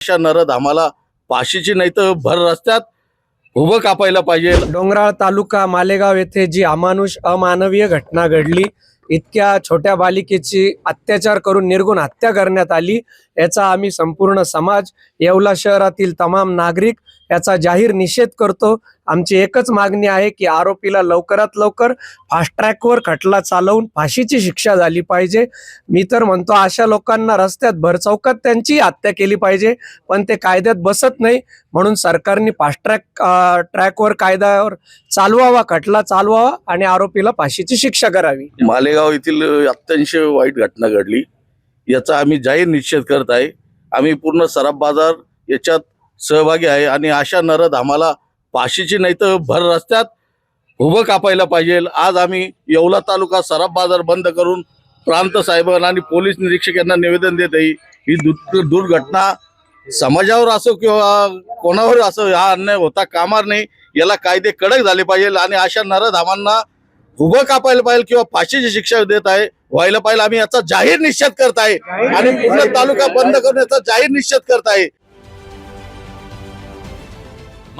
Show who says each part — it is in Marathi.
Speaker 1: अशा आम्हाला पाशीची नाही तर भर रस्त्यात उभं कापायला पाहिजे.
Speaker 2: डोंगराळ तालुका मालेगाव येथे जी अमानुष अमानवीय घटना घडली इतक्या छोट्या बालिकेची अत्याचार करून निर्गुण हत्या करण्यात आली याचा आम्ही संपूर्ण समाज येवला शहरातील तमाम नागरिक याचा जाहीर निषेध करतो. आमची एकच मागणी आहे की आरोपीला लवकरात लवकर फास्ट ट्रॅकवर खटला चालवून फाशीची शिक्षा झाली पाहिजे. मी तर म्हणतो अशा लोकांना रस्त्यात भरचौकात त्यांची हत्या केली पाहिजे पण ते कायद्यात बसत नाही. म्हणून सरकारने फास्ट ट्रॅक ट्रॅकवर कायद्यावर चालवावा खटला चालवावा आणि आरोपीला फाशीची शिक्षा करावी.
Speaker 1: मालेगाव येथील अत्यंत वाईट घटना घडली. याचा आम्ही जाहीर निषेध करत आहे. आम्ही पूर्ण सराफ बाजार याच्यात सहभागी आहे आणि अशा नरद आम्हाला फाशीची नाही तर भर रस्त्यात उभं कापायला पाहिजे. आज आम्ही येवला तालुका सराफ बाजार बंद करून प्रांत साहेबांना आणि पोलीस निरीक्षक यांना निवेदन देत आहे. ही दुर्घटना समाजावर असो किंवा कोणावर असो हा अन्याय होता कामार नाही. याला कायदे कडक झाले पाहिजे आणि अशा नरधामांना उभं कापायला पाहिजे किंवा फाशीची शिक्षा देत आहे व्हायला पाहिजे. आम्ही याचा जाहीर निषेध करत आहे. आणि पूर्ण तालुका बंद करून याचा जाहीर निषेध करत आहे.